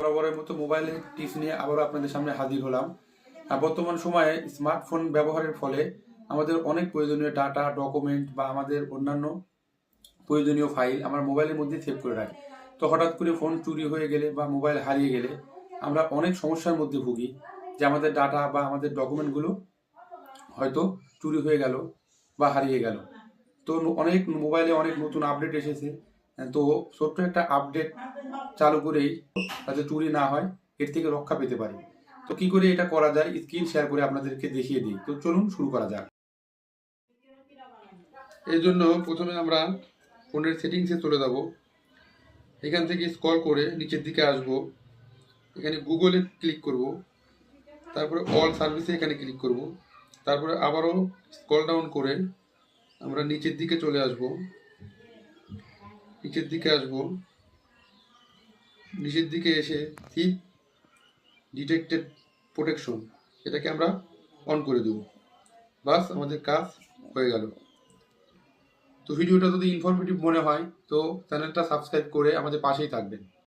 বরাবরের মতো মোবাইলের টিপস নিয়ে আবারও আপনাদের সামনে হাজির হলাম। বর্তমান সময়ে স্মার্টফোন ব্যবহারের ফলে আমাদের অনেক প্রয়োজনীয় ডাটা, ডকুমেন্ট বা আমাদের অন্যান্য প্রয়োজনীয় ফাইল আমরা মোবাইলের মধ্যে সেভ করে রাখি। তো হঠাৎ করে ফোন চুরি হয়ে গেলে বা মোবাইল হারিয়ে গেলে আমরা অনেক সমস্যার মধ্যে ভুগি যে আমাদের ডাটা বা আমাদের ডকুমেন্টগুলো হয়তো চুরি হয়ে গেল বা হারিয়ে গেল। তো অনেক মোবাইলে অনেক নতুন আপডেট এসেছে। তো ছোট্ট একটা আপডেট চালু করেই যাতে চুরি না হয়, এর থেকে রক্ষা পেতে পারি। তো কি করে এটা করা যায় স্ক্রিন শেয়ার করে আপনাদেরকে দেখিয়ে দিই। তো চলুন শুরু করা যাক। এর জন্য প্রথমে আমরা ফোনের সেটিংসে চলে যাব। এখান থেকে স্ক্রল করে নিচের দিকে আসব। এখানে গুগলে ক্লিক করব। তারপরে অল সার্ভিসে এখানে ক্লিক করব। তারপরে আবারও স্কল ডাউন করে আমরা নিচের দিকে চলে আসব। নিচের দিকে আসব। নিচের দিকে এসে থিপ ডিটেক্টেড প্রোটেকশন এটাকে আমরা অন করে দেব। বাস, আমাদের কাজ হয়ে গেল। তো ভিডিওটা যদি ইনফরমেটিভ মনে হয়, তো চ্যানেলটা সাবস্ক্রাইব করে আমাদের পাশেই থাকবেন।